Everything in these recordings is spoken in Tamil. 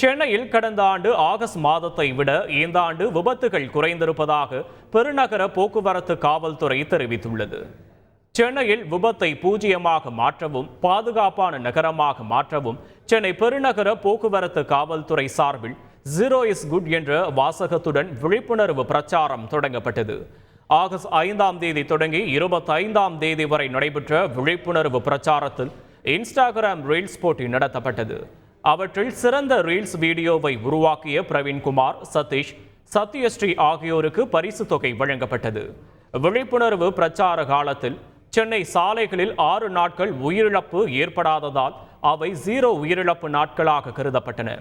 சென்னையில் கடந்த ஆண்டு ஆகஸ்ட் மாதத்தை விட இந்த ஆண்டு விபத்துகள் குறைந்திருப்பதாக பெருநகர போக்குவரத்து காவல்துறை தெரிவித்துள்ளது. சென்னையில் விபத்தை பூஜ்ஜியமாக மாற்றவும் பாதுகாப்பான நகரமாக மாற்றவும் சென்னை பெருநகர போக்குவரத்து காவல்துறை சார்பில் ஜீரோ இஸ் குட் என்ற வாசகத்துடன் விழிப்புணர்வு பிரச்சாரம் தொடங்கப்பட்டது. ஆகஸ்ட் ஐந்தாம் தேதி தொடங்கி இருபத்தைந்தாம் தேதி வரை நடைபெற்ற விழிப்புணர்வு பிரச்சாரத்தில் இன்ஸ்டாகிராம் ரீல்ஸ் போட்டி நடத்தப்பட்டது. அவற்றில் சிறந்த ரீல்ஸ் வீடியோவை உருவாக்கிய பிரவீன்குமார் சதீஷ் சத்யஸ்ரீ ஆகியோருக்கு பரிசு தொகை வழங்கப்பட்டது. விழிப்புணர்வு பிரச்சார காலத்தில் சென்னை சாலைகளில் ஆறு நாட்கள் உயிரிழப்பு ஏற்படாததால் அவை ஜீரோ உயிரிழப்பு நாட்களாக கருதப்பட்டன.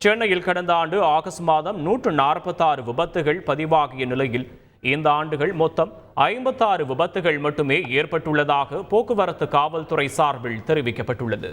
சென்னையில் கடந்த ஆண்டு ஆகஸ்ட் மாதம் நூற்று நாற்பத்தாறு விபத்துகள் பதிவாகிய நிலையில் இந்த ஆண்டுகள் மொத்தம் ஐம்பத்தாறு விபத்துகள் மட்டுமே ஏற்பட்டுள்ளதாக போக்குவரத்து காவல்துறை சார்பில் தெரிவிக்கப்பட்டுள்ளது.